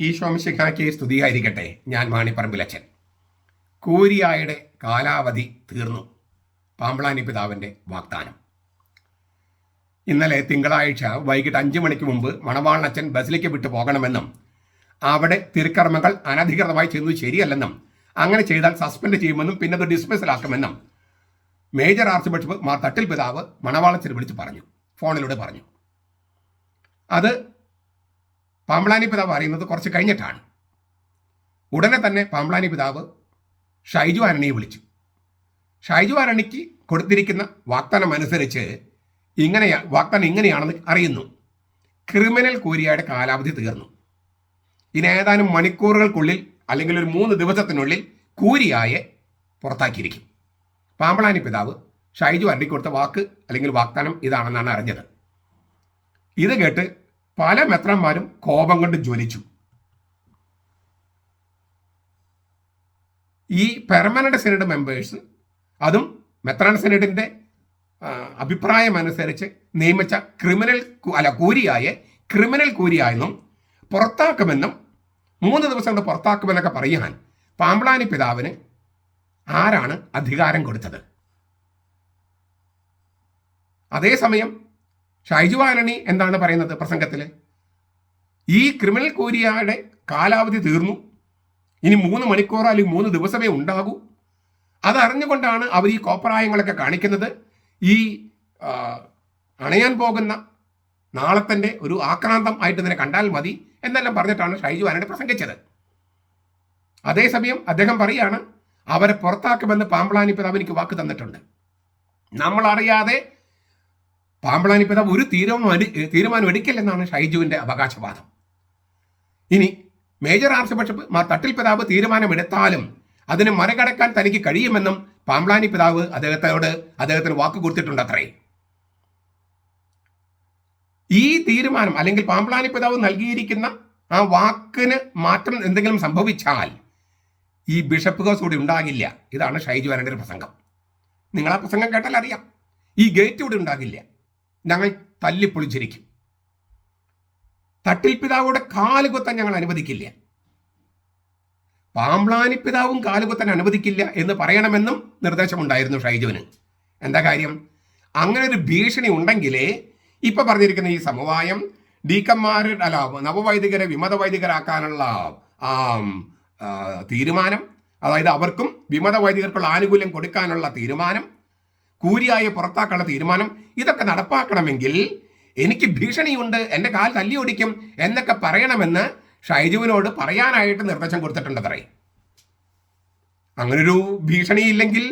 ഈശോമിശിഖായ്ക്ക് സ്തുതിയായിരിക്കട്ടെ. ഞാൻ മാണിപ്പറമ്പിലച്ചൻ കൂരിയായുടെ കാലാവധി തീർന്നു. പാമ്പളാനി പിതാവിന്റെ വാഗ്ദാനം. ഇന്നലെ തിങ്കളാഴ്ച വൈകിട്ട് അഞ്ച് മണിക്ക് മുമ്പ് മണവാളനച്ചൻ ബസിലേക്ക് വിട്ടു പോകണമെന്നും അവിടെ തിരുക്കർമ്മങ്ങൾ അനധികൃതമായി ചെയ്യുന്നത് ശരിയല്ലെന്നും അങ്ങനെ ചെയ്താൽ സസ്പെൻഡ് ചെയ്യുമെന്നും പിന്നെ അത് ഡിസ്മിസലാക്കുമെന്നും major arch bishop Mar Thattil പിതാവ് മണവാളച്ചൻ വിളിച്ച് പറഞ്ഞു. ഫോണിലൂടെ പറഞ്ഞു. അത് പാമ്പളാനി പിതാവ് അറിയുന്നത് കുറച്ച് കഴിഞ്ഞിട്ടാണ്. ഉടനെ തന്നെ പാമ്പളാനി പിതാവ് ഷൈജു ആരണിയെ വിളിച്ചു. ഷൈജു ആരണിക്ക് കൊടുത്തിരിക്കുന്ന വാഗ്ദാനം അനുസരിച്ച് ഇങ്ങനെ വാഗ്ദാനം ഇങ്ങനെയാണെന്ന് അറിയുന്നു. ക്രിമിനൽ കോരിയയുടെ കാലാവധി തീർന്നു. ഇനി ഏതാനും മണിക്കൂറുകൾക്കുള്ളിൽ അല്ലെങ്കിൽ ഒരു മൂന്ന് ദിവസത്തിനുള്ളിൽ കൂരിയായെ പുറത്താക്കിയിരിക്കും. പാമ്പളാനി പിതാവ് ഷൈജു അരണ്ടി കൊടുത്ത വാക്ക് അല്ലെങ്കിൽ വാഗ്ദാനം ഇതാണെന്നാണ് അറിഞ്ഞത്. ഇത് കേട്ട് പല മെത്രന്മാരും കോപം കൊണ്ട് ജ്വലിച്ചു. ഈ പെർമനന്റ് സെനറ്റ് മെമ്പേഴ്സ് അതും മെത്രാൻ സെനറ്റിന്റെ അഭിപ്രായം അനുസരിച്ച് നിയമിച്ച ക്രിമിനൽ അല്ല കൂരിയായെ ക്രിമിനൽ കൂരിയായെന്നും പുറത്താക്കുമെന്നും മൂന്ന് ദിവസം കൊണ്ട് പുറത്താക്കുമെന്നൊക്കെ പറയാൻ പാമ്പളാനി പിതാവിന് ആരാണ് അധികാരം കൊടുത്തത്? അതേസമയം ഷൈജു ആനണി എന്താണ് പറയുന്നത് പ്രസംഗത്തിൽ ഈ ക്രിമിനൽ കോരിയയുടെ കാലാവധി തീർന്നു. ഇനി മൂന്ന് മണിക്കൂർ അല്ലെങ്കിൽ മൂന്ന് ദിവസമേ ഉണ്ടാകൂ. അതറിഞ്ഞുകൊണ്ടാണ് അവർ ഈ കോപ്രായങ്ങളൊക്കെ കാണിക്കുന്നത്. ഈ അണയാൻ പോകുന്ന നാളത്തിന്റെ ഒരു ആക്രാന്തം ആയിട്ട് ഇതിനെ കണ്ടാൽ മതി എന്നെല്ലാം പറഞ്ഞിട്ടാണ് ഷൈജു ആനണി പ്രസംഗിച്ചത്. അതേസമയം അദ്ദേഹം പറയാണ് അവരെ പുറത്താക്കുമെന്ന് പാമ്പളാനി പിതാവ് എനിക്ക് വാക്ക് തന്നിട്ടുണ്ട്. നമ്മൾ അറിയാതെ പാമ്പളാനി ഒരു തീരുമാനം തീരുമാനം എടുക്കില്ലെന്നാണ് ഷൈജുവിന്റെ അവകാശവാദം. ഇനി major arch bishop Mar Thattil പിതാവ് തീരുമാനമെടുത്താലും അതിന് മറികടക്കാൻ തനിക്ക് കഴിയുമെന്നും പാമ്പളാനി പിതാവ് അദ്ദേഹത്തോട് അദ്ദേഹത്തിന് വാക്ക് കൊടുത്തിട്ടുണ്ട് അത്രേ ഈ തീരുമാനം അല്ലെങ്കിൽ പാമ്പളാനി പിതാവ് നൽകിയിരിക്കുന്ന ആ വാക്കിന് മാറ്റം എന്തെങ്കിലും സംഭവിച്ചാൽ ഈ ബിഷപ്പ് ഹൗസ് കൂടി ഉണ്ടാകില്ല. ഇതാണ് ഷൈജു അരന്റെ പ്രസംഗം. നിങ്ങൾ ആ പ്രസംഗം കേട്ടാൽ അറിയാം ഈ ഗേറ്റ് ഇവിടെ ഉണ്ടാകില്ല. ഞങ്ങൾ തല്ലിപ്പൊളിച്ചിരിക്കും. തട്ടിൽ പിതാവോടെ കാലുകുത്താൻ ഞങ്ങൾ അനുവദിക്കില്ല. പാമ്പ്ലാനി പിതാവും കാലുകുത്താൻ അനുവദിക്കില്ല എന്ന് പറയണമെന്നും നിർദ്ദേശമുണ്ടായിരുന്നു ഷൈജുവിന്. എന്താ കാര്യം? അങ്ങനെ ഒരു ഭീഷണി ഉണ്ടെങ്കിലേ ഇപ്പൊ പറഞ്ഞിരിക്കുന്ന ഈ സമവായം ഡീക്കന്മാർ അല്ല നവവൈദികരെ വിമത വൈദികരാക്കാനുള്ള തീരുമാനം അതായത് അവർക്കും വിമത വൈദികർക്കുള്ള ആനുകൂല്യം കൊടുക്കാനുള്ള തീരുമാനം കൂരിയായെ പുറത്താക്കാനുള്ള തീരുമാനം ഇതൊക്കെ നടപ്പാക്കണമെങ്കിൽ എനിക്ക് ഭീഷണിയുണ്ട് എന്റെ കാൽ തല്ലി ഓടിക്കും എന്നൊക്കെ പറയണമെന്ന് ഷൈജുവിനോട് പറയാനായിട്ട് നിർദ്ദേശം കൊടുത്തിട്ടുണ്ട് അത്രേ. അങ്ങനൊരു ഭീഷണി ഇല്ലെങ്കിൽ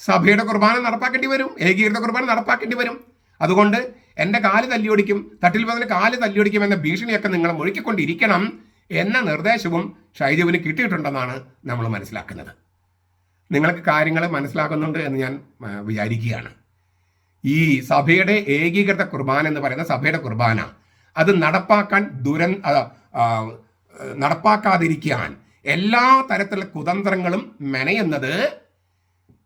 സഭയുടെ കുർബാന നടപ്പാക്കേണ്ടി വരും ഏകീകൃത കുർബാന നടപ്പാക്കേണ്ടി വരും. അതുകൊണ്ട് എന്റെ കാൽ തല്ലിയൊടിക്കും തട്ടിൽ പതിന് കാൽ തല്ലിയൊടിക്കും എന്ന ഭീഷണിയൊക്കെ നിങ്ങൾ മുഴുക്കിക്കൊണ്ടിരിക്കണം എന്ന നിർദ്ദേശവും ഷൈജുവിന് കിട്ടിയിട്ടുണ്ടെന്നാണ് നമ്മൾ മനസ്സിലാക്കുന്നത്. നിങ്ങൾക്ക് കാര്യങ്ങൾ മനസ്സിലാക്കുന്നുണ്ട് എന്ന് ഞാൻ വിചാരിക്കുകയാണ്. ഈ സഭയുടെ ഏകീകൃത കുർബാന എന്ന് പറയുന്ന സഭയുടെ കുർബാന അത് നടപ്പാക്കാൻ ദുരൻ നടപ്പാക്കാതിരിക്കാൻ എല്ലാ തരത്തിലുള്ള കുതന്ത്രങ്ങളും മെനയുന്നത്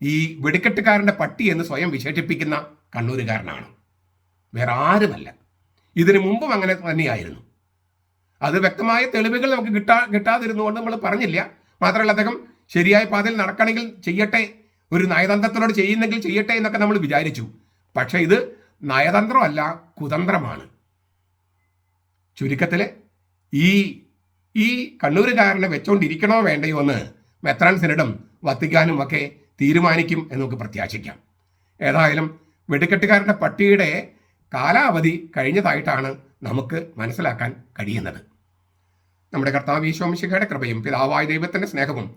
ഈ വെടിക്കെട്ടുകാരന്റെ പട്ടി എന്ന് സ്വയം വിശേഷിപ്പിക്കുന്ന കണ്ണൂരുകാരനാണ്. വേറെ ആരുമല്ല. ഇതിനു മുമ്പും അങ്ങനെ തന്നെയായിരുന്നു. അത് വ്യക്തമായ തെളിവുകൾ നമുക്ക് കിട്ടാ കിട്ടാതിരുന്നുകൊണ്ട് നമ്മൾ പറഞ്ഞില്ല. മാത്രമല്ല അദ്ദേഹം ശരിയായ പാതയിൽ നടക്കണമെങ്കിൽ ചെയ്യട്ടെ. ഒരു നയതന്ത്രത്തിനോട് ചെയ്യുന്നെങ്കിൽ ചെയ്യട്ടെ എന്നൊക്കെ നമ്മൾ വിചാരിച്ചു. പക്ഷെ ഇത് നയതന്ത്രമല്ല കുതന്ത്രമാണ്. ചുരുക്കത്തിൽ ഈ ഈ കണ്ണൂരുകാരനെ വെച്ചോണ്ടിരിക്കണോ വേണ്ടയോ എന്ന് മെത്രാൻ സിനഡും വത്തിക്കാനും ഒക്കെ തീരുമാനിക്കും എന്ന് നമുക്ക് പ്രത്യാശിക്കാം. ഏതായാലും വെടിക്കെട്ടുകാരുടെ പട്ടിയുടെ കാലാവധി കഴിഞ്ഞതായിട്ടാണ് നമുക്ക് മനസ്സിലാക്കാൻ കഴിയുന്നത്. നമ്മുടെ കർത്താവ് ഈശോമിശിഖയുടെ കൃപയും പിതാവായ ദൈവത്തിന്റെ സ്നേഹവും